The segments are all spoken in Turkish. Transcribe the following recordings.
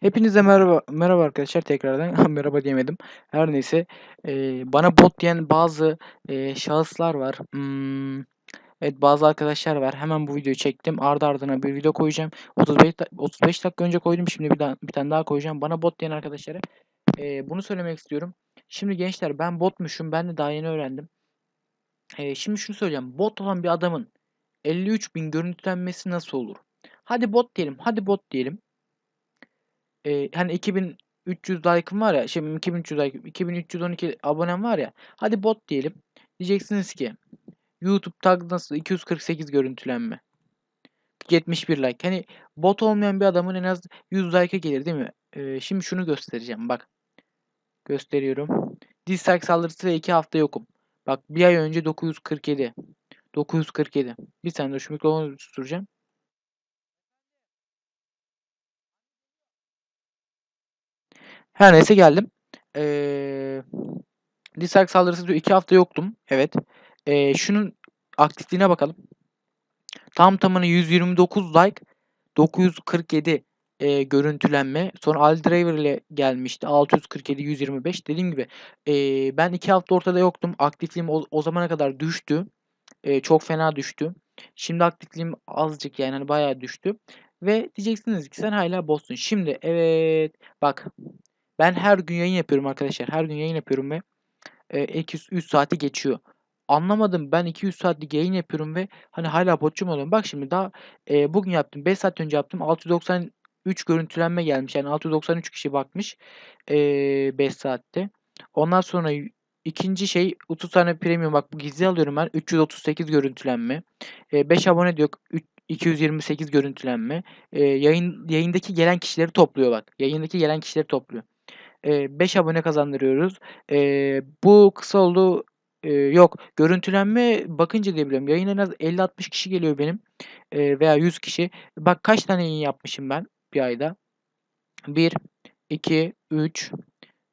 Hepinize merhaba merhaba arkadaşlar tekrardan merhaba diyemedim. Her neyse, eee, bana bot diyen bazı, eee, şahıslar var. Imm, evet, bazı arkadaşlar var. Hemen bu videoyu çektim. Ardı ardına bir video koyacağım. 35 dak 35 dakika önce koydum. Şimdi bir daha bir tane daha koyacağım. Bana bot diyen arkadaşlara, eee, bunu söylemek istiyorum. Şimdi gençler ben botmuşum. Ben de daha yeni öğrendim. Eee, şimdi şunu söyleyeceğim. Bot olan bir adamın 53.000 görüntülenmesi nasıl olur? Hadi bot diyelim, hadi bot diyelim. Eee, hani 2300 like'ım var ya, şey 2300 like, 2312 abonem var ya, hadi bot diyelim. Diyeceksiniz ki YouTube tag nasıl 248 görüntülenme. 71 like. Hani bot olmayan bir adamın en az 100 like'a gelir değil mi? Eee, şimdi şunu göstereceğim bak. Gösteriyorum. Dislike saldırısıyla 2 hafta yokum. Bak bir ay önce 947. 947. Bir saniye şu mikrofonu susturacağım. Her neyse geldim. Eee dislike saldırısı diyor 2 hafta yoktum. Evet. Eee, şunun aktifliğine bakalım. Tam tamına 129 like, 947 eee, görüntülenme. Sonra Ali Driver ile gelmişti. 647, 125. Dediğim gibi eee, ben 2 hafta ortada yoktum. Aktifliğim o, o zamana kadar düştü. Eee, çok fena düştü. Şimdi aktifliğim azıcık yani hani bayağı düştü. Ve diyeceksiniz ki sen hala botsun. Şimdi evet bak ben her gün yayın yapıyorum arkadaşlar. Her gün yayın yapıyorum ve eee, 200 saati geçiyor. Anlamadım ben 200 saatlik yayın yapıyorum ve hani hala botçu mu oluyorum? Bak şimdi daha eee, bugün yaptım. 5 saat önce yaptım. 693 görüntülenme gelmiş. Yani 693 kişi bakmış eee, 5 saatte. Ondan sonra ikinci şey 30 tane premium bak bu gizli alıyorum ben. 338 görüntülenme. Eee, 5 abone diyor. 3 228 görüntülenme. Eee, yayın yayındaki gelen kişileri topluyor bak. Yayındaki gelen kişileri topluyor. Eee, 5 abone kazandırıyoruz. Bu kısa oldu. Yok görüntülenme bakınca diye biliyorum. Yayına en az 50-60 kişi geliyor benim. Veya 100 kişi. Bak kaç tane yayın yapmışım ben bir ayda. 1, 2, 3,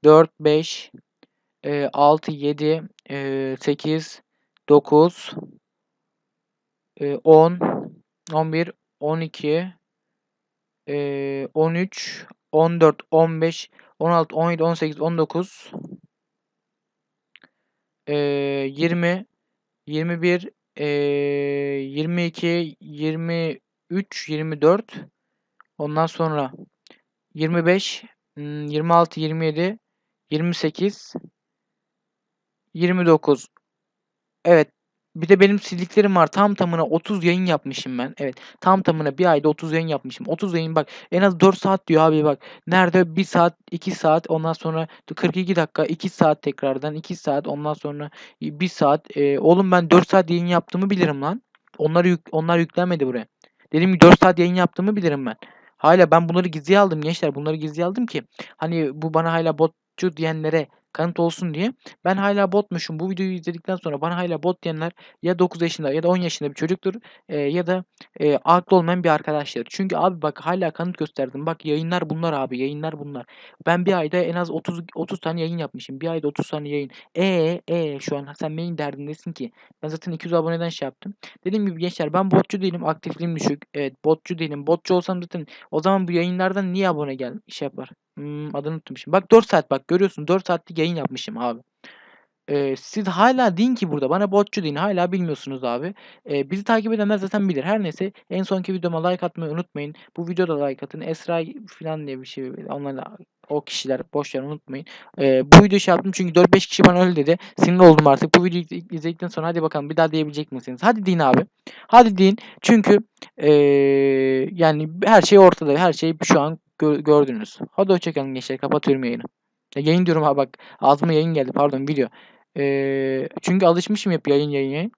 4, 5, eee, 6, 7, eee, 8, 9, eee, 10, 11, 12, eee, 13, 14, 15, 16, 17, 18, 19 eee, 20, 21, eee, 22, 23, 24 ondan sonra 25, ımm, 26, 27, 28 29 Evet. Bir de benim sildiklerim var. Tam tamına 30 yayın yapmışım ben. Evet. Tam tamına bir ayda 30 yayın yapmışım. 30 yayın bak en az 4 saat diyor abi bak. Nerede 1 saat, 2 saat ondan sonra 42 dakika, 2 saat tekrardan 2 saat ondan sonra 1 saat. Eee, oğlum ben 4 saat yayın yaptığımı bilirim lan. Onları yük onlar yüklenmedi buraya. Dediğim gibi 4 saat yayın yaptığımı bilirim ben. Hâlâ ben bunları gizliye aldım gençler. Bunları gizliye aldım ki hani bu bana hâlâ botçu diyenlere kanıt olsun diye. Ben hâlâ botmuşum. Bu videoyu izledikten sonra bana hâlâ bot diyenler ya 9 yaşında ya da 10 yaşında bir çocuktur, eee, ya da, eee, aklı olmayan bir arkadaştır. Çünkü abi bak hâlâ kanıt gösterdim. Bak yayınlar bunlar abi, yayınlar bunlar. Ben bir ayda en az 30 30 tane yayın yapmışım. Bir ayda 30 tane yayın. Eee, eee, şu an sen neyin derdindesin ki? Ben zaten 200 aboneden şey yaptım. Dediğim gibi gençler ben botçu değilim. Aktifliğim düşük. Evet, botçu değilim. Botçu olsam zaten o zaman bu yayınlardan niye abone gel şey yapar? Imm, adını unuttum şimdi. Bak 4 saat bak görüyorsun 4 saatlik yayın yapmışım abi. Eee, siz hâlâ deyin ki burada bana botçu deyin. Hâlâ bilmiyorsunuz abi. Eee, bizi takip edenler zaten bilir. Her neyse en sonki videoma like atmayı unutmayın. Bu videoda like atın. Esra filan diye bir şey onlarla o kişiler boş ver unutmayın. Eee, bu videoyu şey yaptım çünkü 4-5 kişi bana öyle dedi. Sinir oldum artık. Bu videoyu izledikten sonra hadi bakalım bir daha diyebilecek misiniz? Hadi deyin abi. Hadi deyin. Çünkü, eee, yani her şey ortada. Her şeyi şu an gö gördünüz. Hadi hoşça kalın gençler. Kapatıyorum yayını. Ya yayın diyorum ha bak ağzıma yayın geldi pardon video. Eee, çünkü alışmışım hep yayın, yayın, yayın.